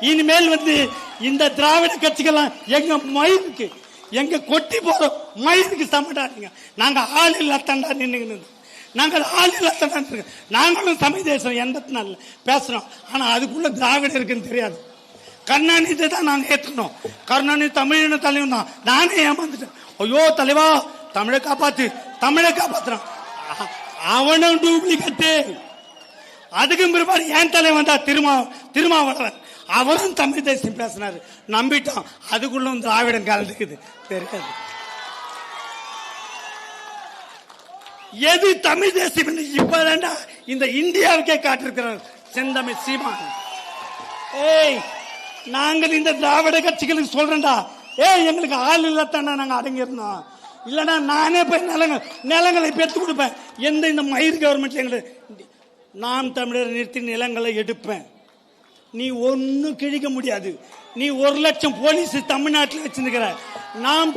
இனிமேல் வந்து இந்த திராவிட கட்சிகள்லாம் எங்க மயிருக்கு எங்க கொட்டி போற மயிருக்கு சமட்டாருங்க நாங்க ஆள் இல்லாத்தண்டா நின்னுங்க நாங்கள் ஆள் இல்லாத்தண்டா நாங்களும் தமிழ் தேசம் எந்த நாலுல பேசுறோம். ஆனா அதுக்குள்ள திராவிடம் இருக்குன்னு தெரியாது. கருணாநிதி தான் நாங்க ஏத்துக்கணும். கருணாநிதி தமிழின தலைவன் தான். நானே ஏமாந்துட்டேன். ஐயோ தலைவா தமிழை காப்பாத்து. தமிழை காப்பாத்துறான். அவனும் டூப்ளிகேட்டு அதுக்கும் பிற்பாடு ஏன் தலைவன் தான் திருமா திருமாவளவன். அவரும் தமிழ் தேசியம் பேசினாரு. நம்பிட்டோம். அதுக்குள்ளும் திராவிடம் கலந்துக்குது. தெரியாது. எது தமிழ் தேசியம் இப்ப இந்த இந்தியாவுக்கே காட்டிருக்கிறார்? செந்தமிழ் சீமான். ஏய் நாங்கள் இந்த திராவிட கட்சிகளுக்கு சொல்றேன்டா. ஏய் எங்களுக்கு ஆள் இல்லாதானே நாங்க அடங்கி இருந்தோம் இல்லனா நானே போய் நிலங்கள் நிலங்களை பெற்று கொடுப்பேன். எந்த இந்த மயிர் கவர்மெண்ட் எங்களுக்கு நாம் தமிழர் நிறுத்தி நிலங்களை எடுப்பேன். நீ ஒன்னும் கிழிக்க முடியாது. நீ ஒரு லட்சம் போலீஸ் தமிழ்நாட்டில் வச்சிருக்கிற. நாம்